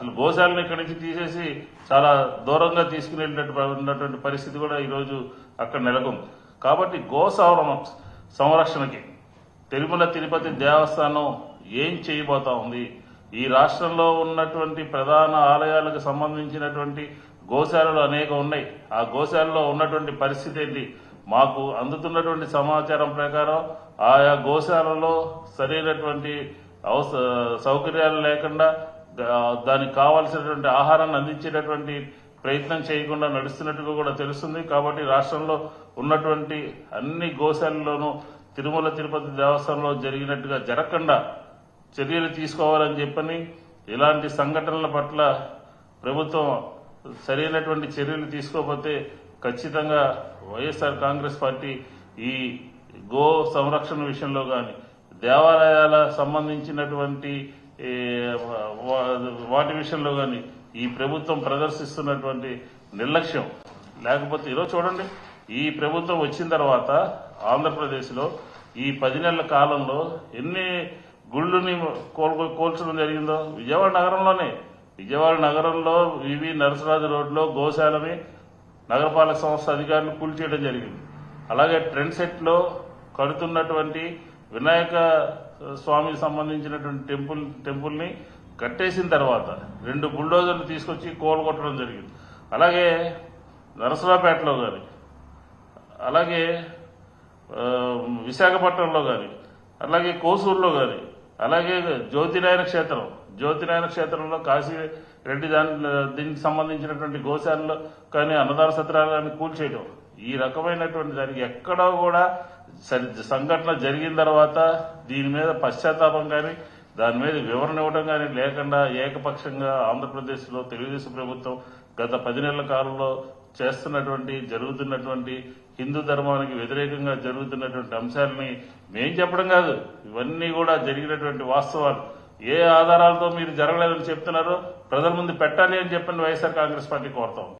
అసలు గోశాలను ఇక్కడి నుంచి తీసేసి చాలా దూరంగా తీసుకునేటట్టు ఉన్నటువంటి పరిస్థితి కూడా ఈరోజు అక్కడ నెలకొంది. కాబట్టి గో సంరక్షణకి తిరుమల తిరుపతి దేవస్థానం ఏం చేయబోతా ఉంది? ఈ రాష్ట్రంలో ఉన్నటువంటి ప్రధాన ఆలయాలకు సంబంధించినటువంటి గోశాలలు అనేక ఉన్నాయి. ఆ గోశాలలో ఉన్నటువంటి పరిస్థితి ఏంటి? మాకు అందుతున్నటువంటి సమాచారం ప్రకారం ఆయా గోశాలలో సరైనటువంటి అవస సౌకర్యాలు లేకుండా దానికి కావాల్సినటువంటి ఆహారాన్ని అందించేటటువంటి ప్రయత్నం చేయకుండా నడుస్తున్నట్టుగా కూడా తెలుస్తుంది. కాబట్టి రాష్ట్రంలో ఉన్నటువంటి అన్ని గోశాలలోనూ తిరుమల తిరుపతి దేవస్థానంలో జరిగినట్టుగా జరగకుండా చర్యలు తీసుకోవాలని చెప్పని ఇలాంటి సంఘటనల పట్ల ప్రభుత్వం సరైనటువంటి చర్యలు తీసుకోకపోతే ఖచ్చితంగా వైఎస్ఆర్ కాంగ్రెస్ పార్టీ ఈ గో సంరక్షణ విషయంలో కానీ దేవాలయాల సంబంధించినటువంటి వాటి విషయంలో కానీ ఈ ప్రభుత్వం ప్రదర్శిస్తున్నటువంటి నిర్లక్ష్యం. లేకపోతే ఈరోజు చూడండి ఈ ప్రభుత్వం వచ్చిన తర్వాత ఆంధ్రప్రదేశ్లో ఈ పది నెలల కాలంలో ఎన్ని గుళ్ళుని కోల్కో కోల్చడం జరిగిందో విజయవాడ నగరంలోనే. విజయవాడ నగరంలో వివి నరసరాజు రోడ్లో గోశాలని నగరపాలక సంస్థ అధికారులు కూల్చేయడం జరిగింది. అలాగే ట్రెండ్ సెట్లో కడుతున్నటువంటి వినాయక స్వామికి సంబంధించినటువంటి టెంపుల్ టెంపుల్ని కట్టేసిన తర్వాత రెండు బుల్డోజర్లు తీసుకొచ్చి కోలుకొట్టడం జరిగింది. అలాగే నరసరాపేటలో కానీ అలాగే విశాఖపట్నంలో కానీ అలాగే కోసూరులో కానీ అలాగే జ్యోతినాయన క్షేత్రం జ్యోతినాయన క్షేత్రంలో కాశీ రెడ్డి దాని దీనికి సంబంధించినటువంటి గోశాలలో కానీ అన్నదాన సత్రాలను కూల్చేయడం ఈ రకమైనటువంటి దానికి ఎక్కడో కూడా సంఘటన జరిగిన తర్వాత దీని మీద పశ్చాత్తాపం కానీ దాని మీద వివరణ ఇవ్వడం కానీ లేకుండా ఏకపక్షంగా ఆంధ్రప్రదేశ్లో తెలుగుదేశం ప్రభుత్వం గత పది నెలల కాలంలో చేస్తున్నటువంటి జరుగుతున్నటువంటి హిందూ ధర్మానికి వ్యతిరేకంగా జరుగుతున్నటువంటి అంశాలని మేం చెప్పడం కాదు. ఇవన్నీ కూడా జరిగినటువంటి వాస్తవాలు. ఏ ఆధారాలతో మీరు జరగలేదని చెప్తున్నారో ప్రజల ముందు పెట్టాలి అని చెప్పని వైఎస్ఆర్ కాంగ్రెస్ పార్టీ కోరుతాం.